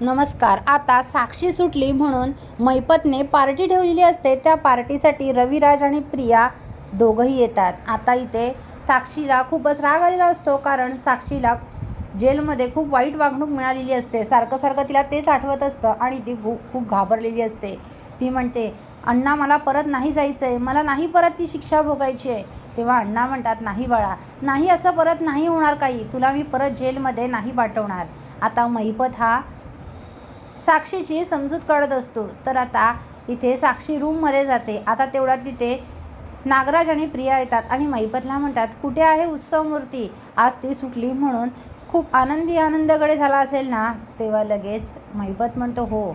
नमस्कार आता साक्षी सुटली म्हणून मैपतने पार्टी ठेवलेली असते. त्या पार्टीसाठी रविराज आणि प्रिया दोघंही येतात. आता इथे साक्षीला खूपच राग आलेला असतो कारण साक्षीला जेलमध्ये खूप वाईट वागणूक मिळालेली असते. सारखं सारखं तिला तेच आठवत असतं आणि ती खूप खूप घाबरलेली असते. ती म्हणते अण्णा मला परत नाही जायचं आहे मला नाही परत ती शिक्षा भोगायची आहे. तेव्हा अण्णा म्हणतात नाही बाळा नाही असं परत नाही होणार काही. तुला मी परत जेलमध्ये नाही पाठवणार. आता महिपत हा साक्षीची समजूत काढत असतो. तर आता इथे साक्षी रूममध्ये जाते. आता तेवढ्यात तिथे नागराज आणि प्रिया येतात आणि महिपतला म्हणतात कुठे आहे उत्सव मूर्ती? आज ती सुटली म्हणून खूप आनंदी आनंदकडे झाला असेल ना? तेव्हा लगेच महिपत म्हणतो हो.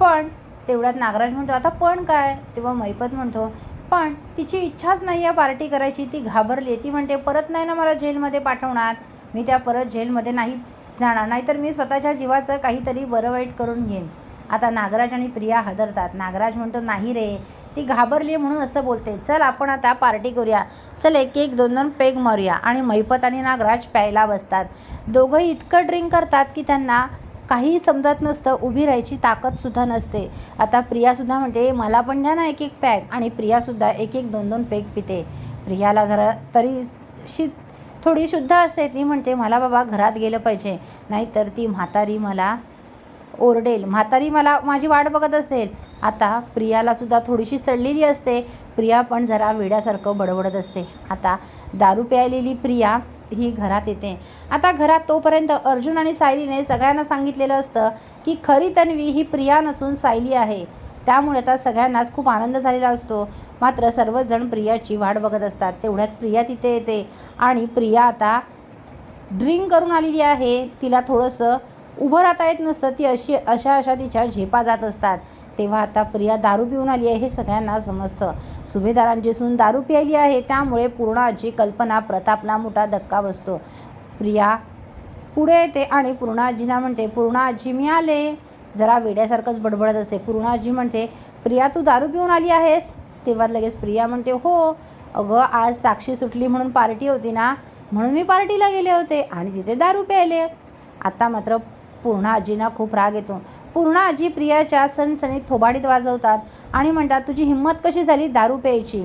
पण तेवढ्यात नागराज म्हणतो आता पण काय? तेव्हा महिपत म्हणतो पण तिची इच्छाच नाही आहे पार्टी करायची. ती घाबरली ती म्हणते परत नाही ना मला जेलमध्ये पाठवणार. मी त्या परत जेलमध्ये नाही जाणार. नाहीतर मी स्वतःच्या जीवाचं काहीतरी बरं वाईट करून घेईन. आता नागराज आणि प्रिया हादरतात. नागराज म्हणतो नाही रे ती घाबरली आहे म्हणून असं बोलते. चल आपण आता पार्टी करूया. चल एक एक दोन दोन पेग मारूया. आणि मैपत आणि नागराज प्यायला बसतात. दोघंही इतकं ड्रिंक करतात की त्यांना काहीही समजत नसतं. उभी राहायची ताकदसुद्धा नसते. आता प्रियासुद्धा म्हणते मला पण द्या ना एक एक पॅग आणि प्रियासुद्धा एक एक दोन दोन पेग पिते. प्रियाला जरा तरी शी थोडी शुद्ध असते ती म्हणते मला बाबा घरात गेलं पाहिजे नाहीतर ती म्हातारी मला ओरडेल. म्हातारी मला माझी वाट बघत असेल. आता प्रियालासुद्धा थोडीशी चढलेली असते. प्रिया पण जरा वेड्यासारखं बडबडत असते. आता दारू प्यायलेली प्रिया ही घरात येते. आता घरात तोपर्यंत अर्जुन आणि सायलीने सगळ्यांना सांगितलेलं असतं की खरी तन्वी ही प्रिया नसून सायली आहे. त्यामुळे आता सगळ्यांनाच खूप आनंद झालेला असतो. मात्र सर्वजण प्रियाची वाट बघत असतात. तेवढ्यात प्रिया तिथे येते. आणि प्रिया आता ड्रिंक करून आलेली आहे. तिला थोडंसं उभं राहता येत नसतं. ती अशी अशा अशा तिच्या झेपा जात असतात. तेव्हा आता प्रिया दारू पिऊन आली आहे हे सगळ्यांना समजतं. सुभेदारांची सून दारू प्यायली आहे. त्यामुळे पूर्णाची कल्पना प्रतापला मोठा धक्का बसतो. प्रिया पुढे येते आणि पूर्णाजीना म्हणते पूर्णाजी मी आले. जरा वेड्यासारखंच बडबडत असते पूर्णा आजी म्हणते प्रिया तू दारू पिऊन आली आहेस? तेव्हा लगेच प्रिया म्हणते हो. अगं आज साक्षी सुटली म्हणून पार्टी होती ना म्हणून मी पार्टीला गेले होते आणि तिथे दारू प्यायले. आता मात्र पूर्ण आजीना खूप राग येतो. पूर्ण आजी प्रियाच्या सणसणीत थोबाडीत वाजवतात आणि म्हणतात तुझी हिंमत कशी झाली दारू प्यायची?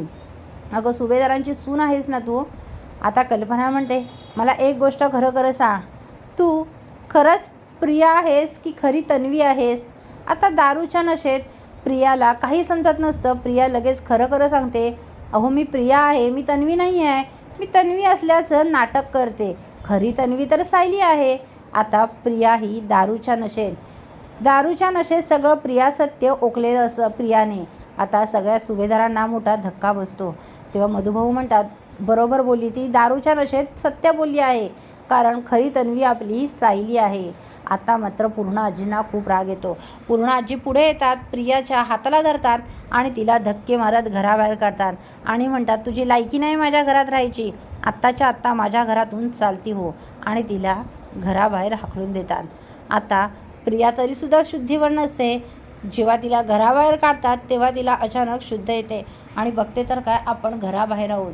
अगं सुभेदारांची सून आहेस ना तू. आता कल्पना म्हणते मला एक गोष्ट खरं खरं सांग. तू खरंच प्रिया आहेस की खरी तन्वी आहेस? आता दारूच्या नशेत प्रियाला काही समजत नसतं. प्रिया लगेच खरं खरं सांगते अहो मी प्रिया आहे मी तन्वी नाही आहे. मी तन्वी असल्याचं नाटक करते. खरी तन्वी तर सायली आहे. आता प्रिया ही दारूच्या नशेत. दारूच्या नशेत सगळं प्रिया सत्य ओकलेलं असं प्रियाने. आता सगळ्या सुभेदारांना मोठा धक्का बसतो. तेव्हा मधुभाऊ म्हणतात बरोबर बोलली ती दारूच्या नशेत सत्य बोलली आहे. कारण खरी तन्वी आपली सायली आहे. आता मात्र पूर्ण आजींना खूप राग येतो. पूर्ण आजी पुढे येतात प्रियाच्या हाताला धरतात आणि तिला धक्के मारत घराबाहेर काढतात. आणि म्हणतात तुझी लायकी नाही माझ्या घरात राहायची. आत्ताच्या आत्ता माझ्या घरातून चालती हो. आणि तिला घराबाहेर हाकलून देतात. आता प्रिया तरीसुद्धा शुद्धीवर नसते. जेव्हा तिला घराबाहेर काढतात तेव्हा तिला अचानक शुद्ध येते. आणि बघते तर काय आपण घराबाहेर आहोत.